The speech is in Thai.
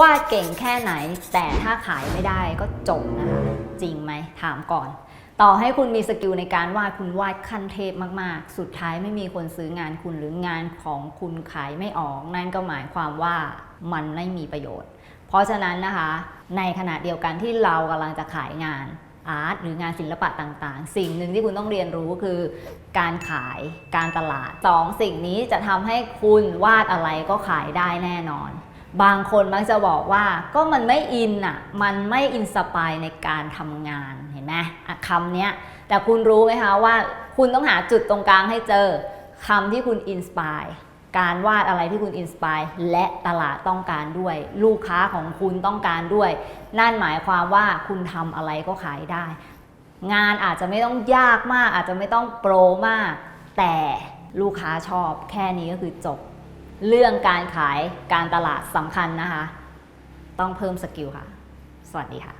วาดเก่งแค่ไหน แต่ถ้าขายไม่ได้ก็จบนะคะ จริงไหมถามก่อน ต่อให้คุณมีสกิลในการวาดคุณวาดขั้นเทพมากๆ สุดท้ายไม่มีคนซื้องานคุณหรืองานของคุณขายไม่ออก นั่นก็หมายความว่ามันไม่มีประโยชน์ เพราะฉะนั้นนะคะ ในขณะเดียวกันที่เรากำลังจะขายงานอาร์ตหรืองานศิลปะต่างๆ สิ่งหนึ่งที่คุณต้องเรียนรู้คือ การขายการตลาดสองสิ่งนี้จะทำให้คุณวาดอะไรก็ขายได้แน่นอน บางคนมักจะบอกว่าก็มันไม่อินอะ มันไม่อินสปายในการทำงานเห็นไหมคำเนี้ยแต่คุณรู้ไหมคะว่าคุณต้องหาจุดตรงกลางให้เจอคำที่คุณอินสปายการวาดอะไรที่คุณอินสปายและตลาดต้องการด้วย ลูกค้าของคุณต้องการด้วย นั่นหมายความว่าคุณทำอะไรก็ขายได้ งานอาจจะไม่ต้องยากมาก อาจจะไม่ต้องโปรมาก แต่ลูกค้าชอบแค่นี้ก็คือจบ เรื่องการขายการตลาดสำคัญนะคะ ต้องเพิ่มสกิลค่ะ สวัสดีค่ะ